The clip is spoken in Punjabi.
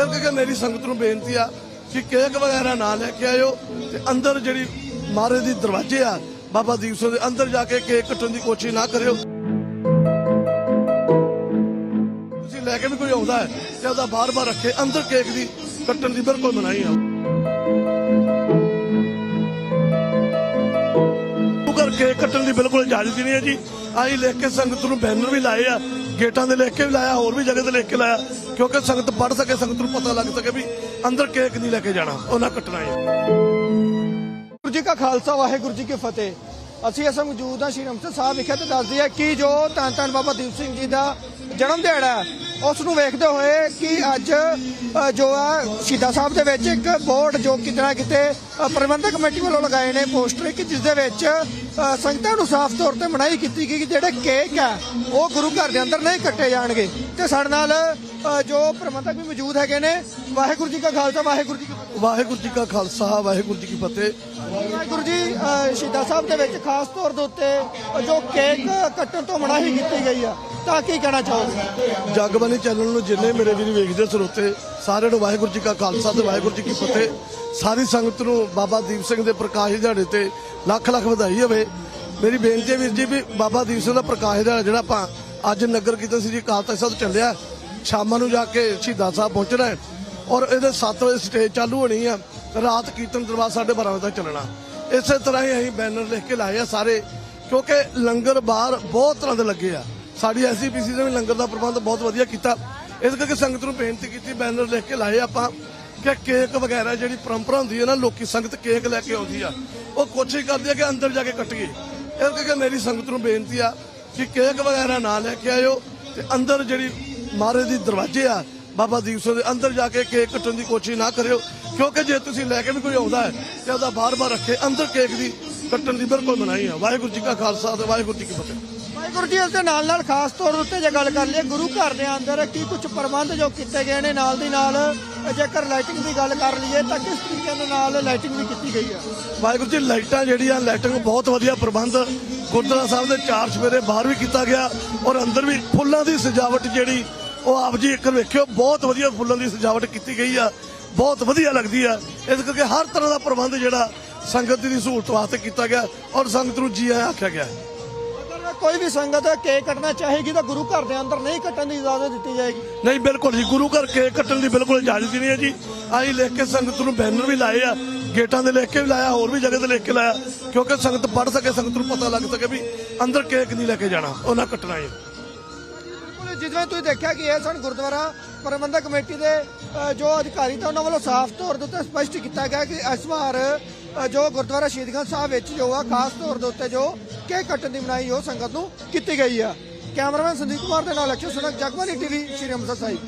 ਇਸ ਕਰਕੇ ਮੇਰੀ ਸੰਗਤ ਨੂੰ ਬੇਨਤੀ ਆ ਕਿ ਕੇਕ ਵਗੈਰਾ ਨਾ ਲੈ ਕੇ ਆਇਓ ਤੇ ਅੰਦਰ ਜਿਹੜੀ ਮਾਰੇ ਦੀ ਦਰਵਾਜ਼ੇ ਆ, ਬਾਬਾ ਦੀਪ ਸਿੰਘ ਦੇ ਅੰਦਰ ਜਾ ਕੇ ਕੇਕ ਕੱਟਣ ਦੀ ਕੋਸ਼ਿਸ਼ ਨਾ ਕਰਿਓ। ਤੁਸੀਂ ਲੈ ਕੇ ਵੀ ਕੋਈ ਆਉਂਦਾ ਹੈ ਤੇ ਉਹਦਾ ਬਾਰ-ਬਾਰ ਰੱਖੇ, ਅੰਦਰ ਕੇਕ ਦੀ ਕੱਟਣ ਦੀ ਬਿਲਕੁਲ ਮਨਾਹੀ ਆ। ਕੇਕ ਕੱਟਣ ਦੀ ਬਿਲਕੁਲ ਇਜਾਜ਼ਤ ਹੀ ਨਹੀਂ ਹੈ ਜੀ। ਆਈ ਲਿਖ ਕੇ ਸੰਗਤ ਨੂੰ ਬੈਨਰ ਵੀ ਲਾਏ ਆ, ਗੇਟਾਂ ਦੇ ਲਿਖ ਕੇ ਵੀ ਲਾਇਆ, ਹੋਰ ਵੀ ਜਗ੍ਹਾ ਤੇ ਲਿਖ ਕੇ ਲਾਇਆ, ਕਿਉਂਕਿ ਸੰਗਤ ਪੜ ਸਕੇ, ਸੰਗਤ ਨੂੰ ਪਤਾ ਲੱਗ ਸਕੇ ਵੀ ਅੰਦਰ ਕੇਕ ਨਹੀਂ ਲੈ ਕੇ ਜਾਣਾ ਉਹਨਾਂ ਕੱਟਣਾ ਹੈ। ਵਾਹਿਗੁਰੂ ਜੀ ਕਾ ਖਾਲਸਾ, ਵਾਹਿਗੁਰੂ ਜੀ ਕੀ ਫਤਿਹ। ਅਸੀਂ ਇਸ ਮੌਜੂਦ ਹਾਂ ਸ਼੍ਰੀ ਅੰਮ੍ਰਿਤਸਰ ਸਾਹਿਬ ਵਿਖੇ ਤੇ ਦੱਸਦੀ ਹੈ ਕਿ ਜੋ ਧੰਨ ਧੰਨ ਬਾਬਾ ਦੀਪ ਸਿੰਘ ਜੀ ਦਾ ਜਨਮ ਦਿਹਾੜਾ ਹੈ, ਉਸ ਨੂੰ ਵੇਖਦੇ ਹੋਏ ਕਿ ਅੱਜ ਜੋ ਹੈ ਸ਼ਹੀਦਾਂ ਸਾਹਿਬ ਦੇ ਵਿੱਚ ਇੱਕ ਬੋਰਡ ਜੋ ਕਿਤੇ ਨਾ ਕਿਤੇ ਪ੍ਰਬੰਧਕ ਕਮੇਟੀ ਵੱਲੋਂ ਲਗਾਏ ਨੇ ਪੋਸਟਰ ਕਿ ਜਿਸ ਦੇ ਵਿੱਚ ਸੰਗਤਾਂ ਨੂੰ ਸਾਫ਼ ਤੌਰ ਤੇ ਮਨਾਹੀ ਕੀਤੀ ਗਈ ਕਿ ਜਿਹੜੇ ਕੇਕ ਹੈ ਉਹ ਗੁਰੂ ਘਰ ਦੇ ਅੰਦਰ ਨਹੀਂ ਕੱਟੇ ਜਾਣਗੇ। ਤੇ ਸਾਡੇ ਨਾਲ ਜੋ ਪ੍ਰਬੰਧਕ ਵੀ ਮੌਜੂਦ ਹੈਗੇ ਨੇ, ਵਾਹਿਗੁਰੂ ਜੀ ਕਾ ਖਾਲਸਾ, ਵਾਹਿਗੁਰੂ ਜੀ ਕੀ ਫਤਿਹ। ਵਾਹਿਗੁਰੂ ਜੀ ਕਾ ਖਾਲਸਾ, ਵਾਹਿਗੁਰੂ ਜੀ ਕੀ ਫਤਿਹ। ਵਾਹਿਗੁਰੂ ਜੀ ਸ਼ਹੀਦਾਂ ਸਾਹਿਬ ਦੇ ਵਿੱਚ ਖਾਸ ਤੌਰ ਦੇ ਉੱਤੇ ਜੋ ਕੇਕ ਕੱਟਣ ਤੋਂ ਮਨਾਹੀ ਕੀਤੀ ਗਈ ਆ, ਤਾਂ ਕੀ ਕਹਿਣਾ ਚਾਹੋਗੇ? ਜਗਬਾਨੀ ਚੈਨਲ ਨੂੰ ਜਿੰਨੇ ਮੇਰੇ ਵੀਰ ਵੇਖਦੇ ਸਰੋਤੇ, ਸਾਰਿਆਂ ਨੂੰ ਵਾਹਿਗੁਰੂ ਜੀ ਕਾ ਖਾਲਸਾ ਤੇ ਵਾਹਿਗੁਰੂ ਜੀ ਕੀ ਫਤਿਹ। ਸਾਰੀ ਸੰਗਤ ਨੂੰ ਬਾਬਾ ਦੀਪ ਸਿੰਘ ਦੇ ਪ੍ਰਕਾਸ਼ ਦਿਹਾੜੇ ਤੇ ਲੱਖ ਲੱਖ ਵਧਾਈ ਹੋਵੇ। ਮੇਰੀ ਬੇਨਤੀ ਹੈ ਵੀਰ ਜੀ ਵੀ ਬਾਬਾ ਦੀਪ ਸਿੰਘ ਦਾ ਪ੍ਰਕਾਸ਼ ਦਿਹਾੜਾ ਜਿਹੜਾ ਆਪਾਂ ਅੱਜ ਨਗਰ ਕੀਰਤਨ ਸ੍ਰੀ ਅਕਾਲ ਤਖਤ ਸਾਹਿਬ ਚੱਲਿਆ, ਸ਼ਾਮਾਂ ਨੂੰ ਜਾ ਕੇ ਸ਼ਹੀਦਾਂ ਸਾਹਿਬ ਪਹੁੰਚਣਾ ਔਰ ਇਹਦੇ 7 ਵਜੇ ਸਟੇਜ ਚਾਲੂ ਹੋਣੀ ਆ। ਰਾਤ ਕੀਰਤਨ ਦਰਬਾਰ 12:30 ਵਜੇ ਤੱਕ ਚੱਲਣਾ। ਇਸੇ ਤਰ੍ਹਾਂ ਹੀ ਅਸੀਂ ਬੈਨਰ ਲਿਖ ਕੇ ਲਾਏ ਆ ਸਾਰੇ, ਕਿਉਂਕਿ ਲੰਗਰ ਬਾਹਰ ਬਹੁਤ ਤਰ੍ਹਾਂ ਦੇ ਲੱਗੇ ਆ। ਸਾਡੀ ਐਸਜੀਪੀਸੀ ਨੇ ਵੀ ਲੰਗਰ ਦਾ ਪ੍ਰਬੰਧ ਬਹੁਤ ਵਧੀਆ ਕੀਤਾ। ਇਸ ਕਰਕੇ ਸੰਗਤ ਨੂੰ ਬੇਨਤੀ ਕੀਤੀ ਬੈਨਰ ਲਿਖ ਕੇ ਲਾਏ ਆਪਾਂ, ਕਿ ਕੇਕ ਵਗੈਰਾ ਜਿਹੜੀ ਪਰੰਪਰਾ ਹੁੰਦੀ ਹੈ ਨਾ, ਲੋਕੀ ਸੰਗਤ ਕੇਕ ਲੈ ਕੇ ਆਉਂਦੀ ਆ, ਉਹ ਕੋਸ਼ਿਸ਼ ਕਰਦੀ ਆ ਕਿ ਅੰਦਰ ਜਾ ਕੇ ਕੱਟੀਏ। ਇਸ ਕਰਕੇ ਮੇਰੀ ਸੰਗਤ ਨੂੰ ਬੇਨਤੀ ਆ ਕਿ ਕੇਕ ਵਗੈਰਾ ਨਾ ਲੈ ਕੇ ਆਇਓ ਤੇ ਅੰਦਰ ਜਿਹੜੀ ਮਾਰੇ ਦੀ ਦਰਵਾਜ਼ੇ ਆ ਬਾਬਾ ਦੀਪ ਸਿੰਘ ਦੇ ਅੰਦਰ ਜਾ ਕੇ ਕੇਕ ਕੱਟਣ ਦੀ ਕੋਸ਼ਿਸ਼ ਨਾ ਕਰਿਓ। ਕਿਉਂਕਿ ਜੇ ਤੁਸੀਂ ਲੈ ਕੇ ਵੀ ਕੋਈ ਆਉਂਦਾ ਹੈ ਤੇ ਉਹਦਾ ਬਾਰ-ਬਾਰ ਰੱਖੇ ਅੰਦਰ ਕੇਕ ਦੀ ਕੱਟਣ ਦੀ ਬਿਲਕੁਲ ਮਨਾਹੀ ਆ। ਵਾਹਿਗੁਰੂ ਜੀ ਕਾ ਖਾਲਸਾ ਤੇ ਵਾਹਿਗੁਰੂ ਜੀ ਕੀ ਫਤਿਹ। ਵਾਹਿਗੁਰੂ ਜੀ ਇਸ ਦੇ ਨਾਲ ਨਾਲ ਖਾਸ ਤੌਰ ਉੱਤੇ ਜੇ ਗੱਲ ਕਰ ਲਈਏ ਗੁਰੂ ਘਰ ਦੇ ਅੰਦਰ ਕੀ ਕੁਝ ਪ੍ਰਬੰਧ ਜੋ ਕੀਤੇ ਗਏ ਨੇ ਨਾਲ ਦੀ ਨਾਲ ਜੇਕਰ ਲਾਈਟਿੰਗ ਦੀ ਗੱਲ ਕਰ ਲਈਏ ਤਾਂ ਕਿਸ ਤਰੀਕੇ ਦੇ ਨਾਲ ਲਾਈਟਿੰਗ ਵੀ ਕੀਤੀ ਗਈ ਹੈ? ਵਾਹਿਗੁਰੂ ਜੀ ਲਾਈਟਾਂ ਜਿਹੜੀਆਂ ਲਾਈਟਿੰਗ ਬਹੁਤ ਵਧੀਆ ਪ੍ਰਬੰਧ ਗੁਰਦੁਆਰਾ ਸਾਹਿਬ ਦੇ ਚਾਰ ਸਵੇਰੇ ਬਾਹਰ ਵੀ ਕੀਤਾ ਗਿਆ ਔਰ ਅੰਦਰ ਵੀ ਫੁੱਲਾਂ ਦੀ ਸਜਾਵਟ ਜਿਹੜੀ ਉਹ ਆਪ ਜੀ ਇੱਕ ਵੇਖਿਓ ਬਹੁਤ ਵਧੀਆ ਫੁੱਲਾਂ ਦੀ ਸਜਾਵਟ ਕੀਤੀ ਗਈ ਆ। ਬਹੁਤ ਵਧੀਆ ਲੱਗਦੀ ਆ। ਇਸ ਕਰਕੇ ਹਰ ਤਰ੍ਹਾਂ ਦਾ ਪ੍ਰਬੰਧ ਜਿਹੜਾ ਸੰਗਤ ਦੀ ਸਹੂਲਤ ਵਾਸਤੇ ਕੀਤਾ ਗਿਆ ਔਰ ਸੰਗਤ ਨੂੰ ਜੀ ਆਇਆਂ ਆਖਿਆ ਗਿਆ। ਕੋਈ ਵੀ ਸੰਗਤ ਕੇਕ ਕੱਟਣਾ ਚਾਹੇਗੀ ਤਾਂ ਗੁਰੂ ਘਰ ਦੇ ਅੰਦਰ ਨਹੀਂ ਕੱਟਣ ਦੀ ਇਜਾਜ਼ਤ ਦਿੱਤੀ ਜਾਏਗੀ। ਨਹੀਂ ਬਿਲਕੁਲ ਜੀ ਗੁਰੂ ਘਰ ਕੇਕ ਕੱਟਣ ਦੀ ਬਿਲਕੁਲ ਇਜਾਜ਼ਤ ਨਹੀਂ ਹੈ ਜੀ। ਆਈ ਲਿਖ ਕੇ ਸੰਗਤ ਨੂੰ ਬੈਨਰ ਵੀ ਲਾਏ ਆ ਗੇਟਾਂ ਦੇ ਲਿਖ ਕੇ ਵੀ ਲਾਇਆ ਹੋਰ ਵੀ ਜਗ੍ਹਾ ਤੇ ਲਿਖ ਕੇ ਲਾਇਆ ਕਿਉਂਕਿ ਸੰਗਤ ਪੜ ਸਕੇ ਸੰਗਤ ਨੂੰ ਪਤਾ ਲੱਗ ਸਕੇ ਵੀ ਅੰਦਰ ਕੇਕ ਨਹੀਂ ਲੈ ਕੇ ਜਾਣਾ ਉਹਨਾਂ ਕੱਟਣਾ ਹੈ। ਜਿਵੇਂ ਤੁਸੀਂ ਦੇਖਿਆ ਕਿ ਇਹ ਸਨ ਗੁਰਦੁਆਰਾ ਪ੍ਰਬੰਧਕ ਕਮੇਟੀ ਦੇ ਜੋ ਅਧਿਕਾਰੀ ਤਾਂ ਉਹਨਾਂ ਵੱਲੋਂ ਸਾਫ਼ ਤੌਰ ਦੇ ਉੱਤੇ ਸਪਸ਼ਟ ਕੀਤਾ ਗਿਆ ਕਿ ਇਸ ਵਾਰ ਜੋ ਗੁਰਦੁਆਰਾ ਸ਼ਹੀਦਗੰਜ ਸਾਹਿਬ ਵਿੱਚ ਜੋ ਆ, ਖਾਸ ਤੌਰ ਦੇ ਉੱਤੇ ਜੋ ਕੇਕ ਕੱਟਣ ਦੀ ਮਨਾਹੀ, ਉਹ ਸੰਗਤ ਨੂੰ ਕੀਤੀ ਗਈ ਆ। ਕੈਮਰਾਮੈਨ ਸੰਦੀਪ ਕੁਮਾਰ ਦੇ ਨਾਲ ਅਕਸ਼ਰ ਸੁਨਕ ਜਗਬਾਨੀ ਟੀਵੀ, ਸ਼੍ਰੀ ਅੰਮ੍ਰਿਤਸਰ ਸਾਹਿਬ।